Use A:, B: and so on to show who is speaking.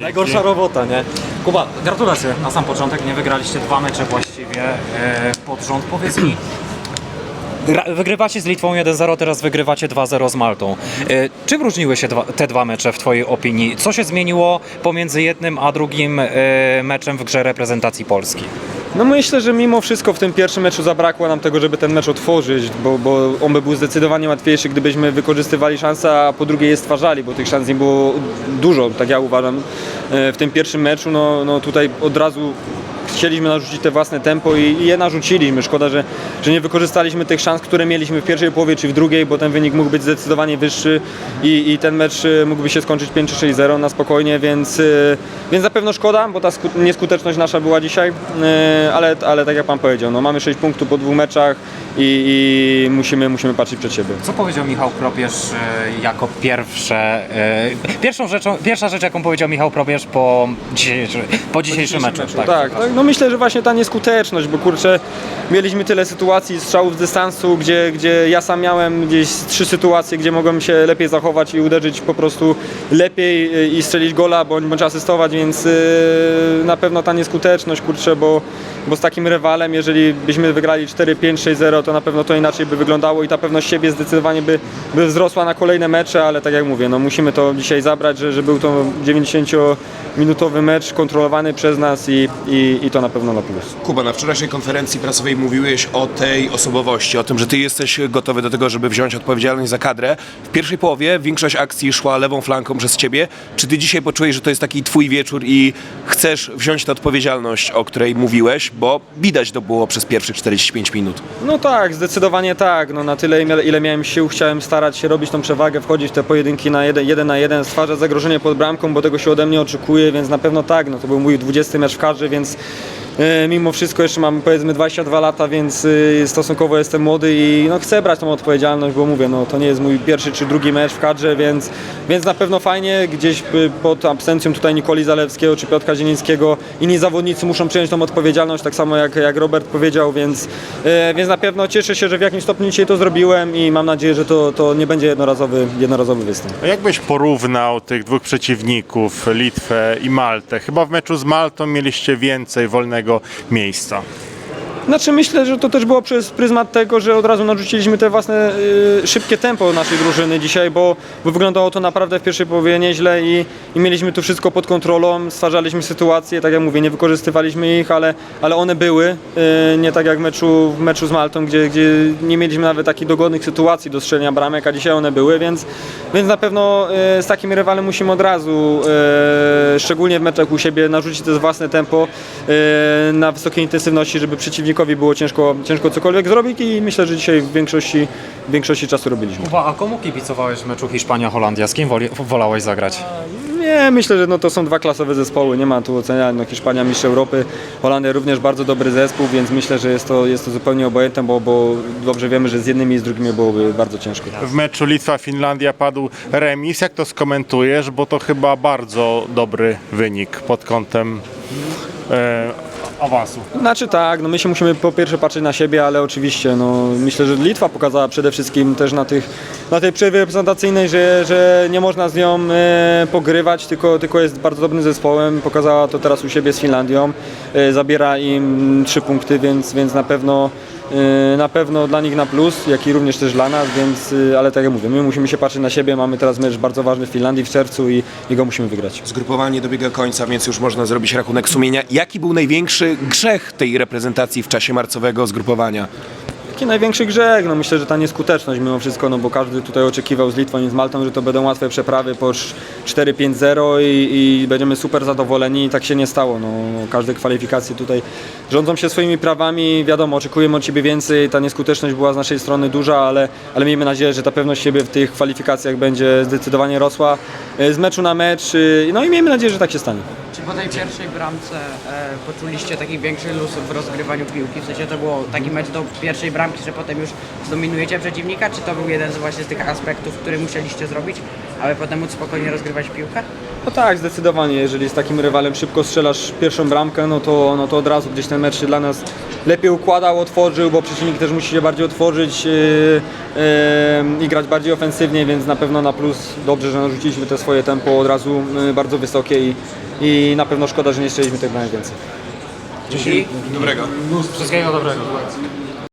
A: Najgorsza robota, nie? Kuba, gratulacje na sam początek. Nie wygraliście dwa mecze właściwie e, pod rząd. Powiedz mi, gra- wygrywacie z Litwą 1-0, teraz wygrywacie 2-0 z Maltą. E, czym różniły się dwa, te dwa mecze w Twojej opinii? Co się zmieniło pomiędzy jednym a drugim e, meczem w grze reprezentacji Polski?
B: No myślę, że mimo wszystko w tym pierwszym meczu zabrakło nam tego, żeby ten mecz otworzyć, bo, bo on by był zdecydowanie łatwiejszy, gdybyśmy wykorzystywali szanse, a po drugie je stwarzali, bo tych szans nie było dużo, tak ja uważam. E, W tym pierwszym meczu, no, no tutaj od razu chcieliśmy narzucić te własne tempo i, i je narzuciliśmy. Szkoda, że, że nie wykorzystaliśmy tych szans, które mieliśmy w pierwszej połowie czy w drugiej, bo ten wynik mógł być zdecydowanie wyższy i, i ten mecz e, mógłby się skończyć 5 czy 6-0 na spokojnie, więc, e, więc na pewno szkoda, bo ta sku- nieskuteczność nasza była dzisiaj, e, ale, ale tak jak Pan powiedział, no mamy 6 punktów po dwóch meczach i, i musimy, musimy patrzeć przed siebie.
A: Co powiedział Michał Probierz e, jako pierwsze, pierwszą rzeczą, pierwsza rzecz, jaką powiedział Michał Probierz po, dzisiejszy, po dzisiejszym meczu?
B: Tak, tak, no myślę, że właśnie ta nieskuteczność, bo kurczę, mieliśmy tyle sytuacji, strzałów z dystansu, gdzie, gdzie ja sam miałem gdzieś trzy sytuacje, gdzie mogłem się lepiej zachować i uderzyć po prostu lepiej y, i strzelić gola, bądź, bądź asystować, więc yy, na pewno ta nieskuteczność, kurczę, bo, bo z takim rywalem, jeżeli byśmy wygrali 4-5, 6-0, to na pewno to inaczej by wyglądało i ta pewność siebie zdecydowanie by, by wzrosła na kolejne mecze, ale tak jak mówię, no musimy to dzisiaj zabrać, że, że był to 90-minutowy mecz kontrolowany przez nas i, i, i to na pewno na plus.
C: Kuba, na wczorajszej konferencji prasowej mówiłeś o tej osobowości, o tym, że ty jesteś gotowy do tego, żeby wziąć odpowiedzialność za kadrę. W pierwszej połowie większość akcji szła lewą flanką przez ciebie. Czy ty dzisiaj poczułeś, że to jest taki twój wieczór i chcesz wziąć tę odpowiedzialność, o której mówiłeś, bo widać to było przez pierwszych 45 minut.
B: No tak, zdecydowanie tak. No, na tyle, ile- miałem sił, chciałem starać się robić tą przewagę, wchodzić w te pojedynki na jeden, jeden na jeden, stwarzać zagrożenie pod bramką, bo tego się ode mnie oczekuje, więc na pewno tak. No, to był mój 20 mecz w kadrze, więc mimo wszystko jeszcze mam powiedzmy 22 lata, więc e, stosunkowo jestem młody i no, chcę brać tą odpowiedzialność, bo mówię, no, to nie jest mój pierwszy czy drugi mecz w kadrze, więc, więc na pewno fajnie. Gdzieś e, pod absencją tutaj Nikoli Zalewskiego czy Piotra Zielińskiego inni zawodnicy muszą przejąć tą odpowiedzialność, tak samo jak, jak Robert powiedział, więc, e, więc na pewno cieszę się, że w jakimś stopniu dzisiaj to zrobiłem i mam nadzieję, że to, to nie będzie jednorazowy, jednorazowy występ.
D: A Jak byś porównał tych dwóch przeciwników, Litwę i Maltę? Chyba w meczu z Maltą mieliście więcej wolnego miejsca.
B: Znaczy myślę, że to też było przez pryzmat tego, że od razu narzuciliśmy te własne y, szybkie tempo naszej drużyny dzisiaj, bo, bo wyglądało to naprawdę w pierwszej połowie nieźle i, i mieliśmy tu wszystko pod kontrolą, stwarzaliśmy sytuacje, tak jak mówię, nie wykorzystywaliśmy ich, ale, ale one były, y, nie tak jak w meczu, w meczu z Maltą, gdzie, gdzie nie mieliśmy nawet takich dogodnych sytuacji do strzelenia bramek, a dzisiaj one były, więc, więc na pewno y, z takim rywalem musimy od razu, y, szczególnie w meczach u siebie, narzucić to własne tempo y, na wysokiej intensywności, żeby przeciwnikowi było ciężko, ciężko cokolwiek zrobić i myślę, że dzisiaj w większości, w większości czasu robiliśmy.
A: Kuba, a komu kibicowałeś w meczu Hiszpania-Holandia? Z kim woli, wolałeś zagrać?
B: Nie, myślę, że no to są dwa klasowe zespoły, nie ma tu oceniania. No Hiszpania, mistrz Europy, Holandia również bardzo dobry zespół, więc myślę, że jest to, jest to zupełnie obojętne, bo, bo dobrze wiemy, że z jednymi i z drugimi byłoby bardzo ciężko.
D: W meczu Litwa-Finlandia padł remis. Jak to skomentujesz? Bo to chyba bardzo dobry wynik pod kątem e, awansu.
B: Znaczy tak, no my się musimy po pierwsze patrzeć na siebie, ale oczywiście no, myślę, że Litwa pokazała przede wszystkim też na, tych, na tej przerwie reprezentacyjnej, że, że nie można z nią e, pogrywać, tylko, tylko jest bardzo dobrym zespołem. Pokazała to teraz u siebie z Finlandią. E, zabiera im trzy punkty, więc, więc na pewno na pewno dla nich na plus, jak i również też dla nas, więc, e, ale tak jak mówię, my musimy się patrzeć na siebie, mamy teraz mecz bardzo ważny w Finlandii w czerwcu i, i go musimy wygrać.
C: Zgrupowanie dobiega końca, więc już można zrobić rachunek sumienia. Jaki był największy grzech tej reprezentacji w czasie marcowego zgrupowania?
B: Taki największy grzech, no myślę, że ta nieskuteczność mimo wszystko, no bo każdy tutaj oczekiwał z Litwą i z Maltą, że to będą łatwe przeprawy po sz- 4-5-0 i, i będziemy super zadowoleni i tak się nie stało. No, każde kwalifikacje tutaj rządzą się swoimi prawami, wiadomo, oczekujemy od siebie więcej, ta nieskuteczność była z naszej strony duża, ale, ale miejmy nadzieję, że ta pewność siebie w tych kwalifikacjach będzie zdecydowanie rosła e, z meczu na mecz, y, no i miejmy nadzieję, że tak się stanie.
E: Czy po tej pierwszej bramce e, poczuliście taki większy luz w rozgrywaniu piłki? W sensie to było taki mecz do pierwszej bramki, że potem już zdominujecie przeciwnika? Czy to był jeden z właśnie z tych aspektów, który musieliście zrobić, aby potem móc spokojnie rozgrywać piłkę?
B: No tak, zdecydowanie. Jeżeli z takim rywalem szybko strzelasz pierwszą bramkę, no to, no to od razu gdzieś ten mecz się dla nas lepiej układał, otworzył, bo przeciwnik też musi się bardziej otworzyć yy, yy, i grać bardziej ofensywnie, więc na pewno na plus dobrze, że narzuciliśmy te swoje tempo od razu yy, bardzo wysokie i, i na pewno szkoda, że nie strzeliśmy tych bramek więcej.
C: Dobrego.
A: Wszystkiego dobrego.